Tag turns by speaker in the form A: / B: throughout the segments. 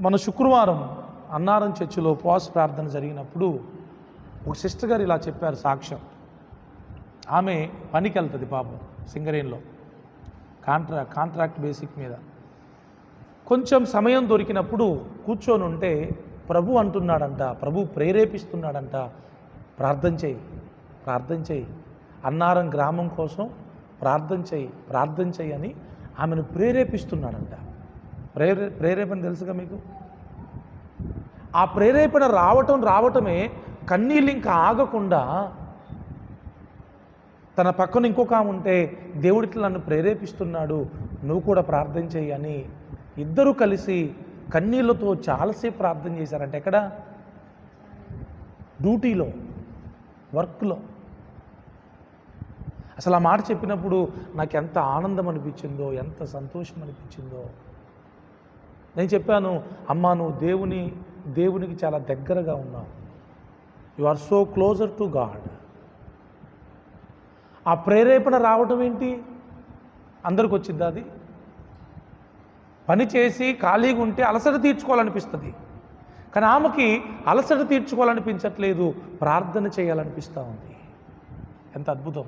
A: మన శుక్రవారం అన్నారం చర్చిలో ఉపవాస ప్రార్థన జరిగినప్పుడు ఒక సిస్టర్ గారు ఇలా చెప్పారు సాక్ష్యం. ఆమె పనికి వెళ్తుంది పాపం సింగరేన్లో కాంట్రా కాంట్రాక్ట్ బేసిక్ మీద. కొంచెం సమయం దొరికినప్పుడు కూర్చొని ఉంటే ప్రభు అంటున్నాడంట ప్రభు ప్రేరేపిస్తున్నాడంట ప్రార్థన చేయి ప్రార్థన చేయి. అన్నారం గ్రామం కోసం ప్రార్థన చేయి ప్రార్థన చేయి అని ఆమెను ప్రేరేపిస్తున్నాడంట. ప్రేరే ప్రేరేపణ తెలుసుగా మీకు? ఆ ప్రేరేపణ రావటం రావటమే కన్నీళ్ళు ఇంకా ఆగకుండా తన పక్కన ఇంకొక ఆమె ఉంటే దేవుడికి నన్ను ప్రేరేపిస్తున్నాడు నువ్వు కూడా ప్రార్థన చేయి అని ఇద్దరు కలిసి కన్నీళ్ళతో చాలాసేపు ప్రార్థన చేశారంట. ఎక్కడ? డ్యూటీలో వర్క్లో. అసలు ఆ మాట చెప్పినప్పుడు నాకు ఎంత ఆనందం అనిపించిందో ఎంత సంతోషం అనిపించిందో. నేను చెప్పాను అమ్మా నువ్వు దేవుని దేవునికి చాలా దగ్గరగా ఉన్నావు. You are so closer to God ఆ ప్రేరేపణ రావటం ఏంటి? అందరికి వచ్చింది అది? పని చేసి ఖాళీగా ఉంటే అలసట తీర్చుకోవాలనిపిస్తుంది. కానీ ఆమెకి అలసట తీర్చుకోవాలనిపించట్లేదు. ప్రార్థన చేయాలనిపిస్తూ ఉంది. ఎంత అద్భుతం.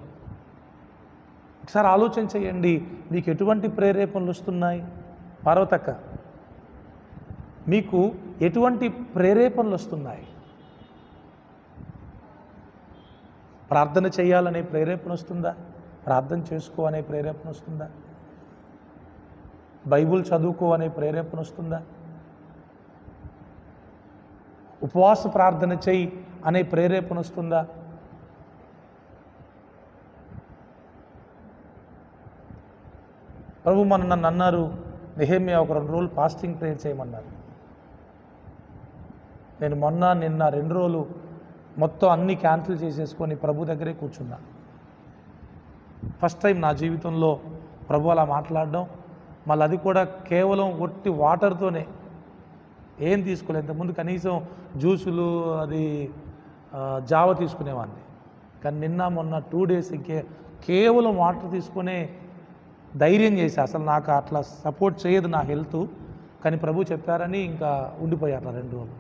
A: ఒకసారి ఆలోచన చేయండి. మీకు ఎటువంటి ప్రేరేపణలు వస్తున్నాయి? పార్వతక్క మీకు ఎటువంటి ప్రేరేపణలు వస్తున్నాయి? ప్రార్థన చేయాలనే ప్రేరేపణ వస్తుందా? ప్రార్థన చేసుకో అనే ప్రేరేపణ వస్తుందా? బైబుల్ చదువుకో అనే ప్రేరేపణ వస్తుందా? ఉపవాస ప్రార్థన చేయి అనే ప్రేరేపణ వస్తుందా? ప్రభు మన నన్ను అన్నారు నిహేమియా ఒక రెండు రోజులు ఫాస్టింగ్ ప్రేయర్ చేయమన్నారు. నేను మొన్న నిన్న రెండు రోజులు మొత్తం అన్నీ క్యాన్సిల్ చేసేసుకొని ప్రభు దగ్గరే కూర్చున్నా. ఫస్ట్ టైం నా జీవితంలో ప్రభు అలా మాట్లాడడం. మళ్ళీ అది కూడా కేవలం ఒట్టి వాటర్తోనే ఏం తీసుకోలేదు. ఇంతకుముందు కనీసం జ్యూసులు అది జావ తీసుకునేవాడిని. కానీ నిన్న మొన్న టూ డేస్ ఇంకే కేవలం వాటర్ తీసుకునే ధైర్యం చేసి అసలు నాకు అట్లా సపోర్ట్ చేయదు నా హెల్త్ కానీ ప్రభు చెప్పారని ఇంకా ఉండిపోయారు నా రెండు రోజులు.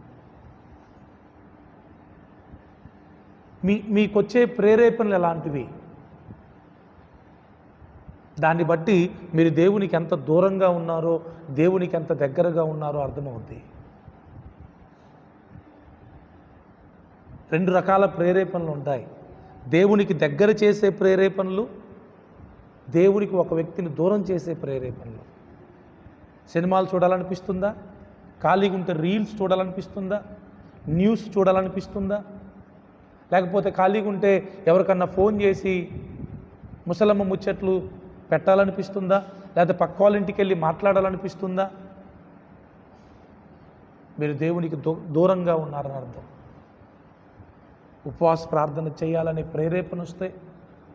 A: మీ మీకొచ్చే ప్రేరేపణలు ఎలాంటివి? దాన్ని బట్టి మీరు దేవునికి ఎంత దూరంగా ఉన్నారో దేవునికి ఎంత దగ్గరగా ఉన్నారో అర్థమవుద్ది. రెండు రకాల ప్రేరేపణలు ఉంటాయి. దేవునికి దగ్గర చేసే ప్రేరేపణలు దేవునికి ఒక వ్యక్తిని దూరం చేసే ప్రేరేపణలు. సినిమాలు చూడాలనిపిస్తుందా? ఖాళీగా ఉంటే రీల్స్ చూడాలనిపిస్తుందా? న్యూస్ చూడాలనిపిస్తుందా? లేకపోతే ఖాళీగా ఉంటే ఎవరికన్నా ఫోన్ చేసి ముసలమ్మ ముచ్చట్లు పెట్టాలనిపిస్తుందా? లేకపోతే పక్క వాళ్ళ ఇంటికి వెళ్ళి మాట్లాడాలనిపిస్తుందా? మీరు దేవునికి దూ దూరంగా ఉన్నారని అర్థం. ఉపవాస ప్రార్థన చేయాలనే ప్రేరేపణ వస్తే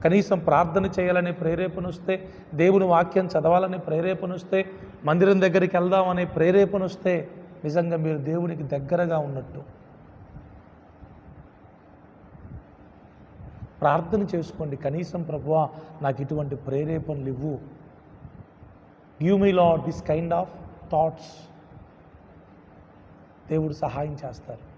A: కనీసం ప్రార్థన చేయాలనే ప్రేరేపణ వస్తే దేవుని వాక్యం చదవాలనే ప్రేరేపణ వస్తే మందిరం దగ్గరికి వెళ్దామనే ప్రేరేపణ వస్తే నిజంగా మీరు దేవునికి దగ్గరగా ఉన్నట్టు. ప్రార్థన చేసుకోండి. కనీసం ప్రభువా నాకు ఇటువంటి ప్రేరేపణలు ఇవ్వు. Give me Lord this kind of thoughts దేవుడు సహాయం చేస్తారు.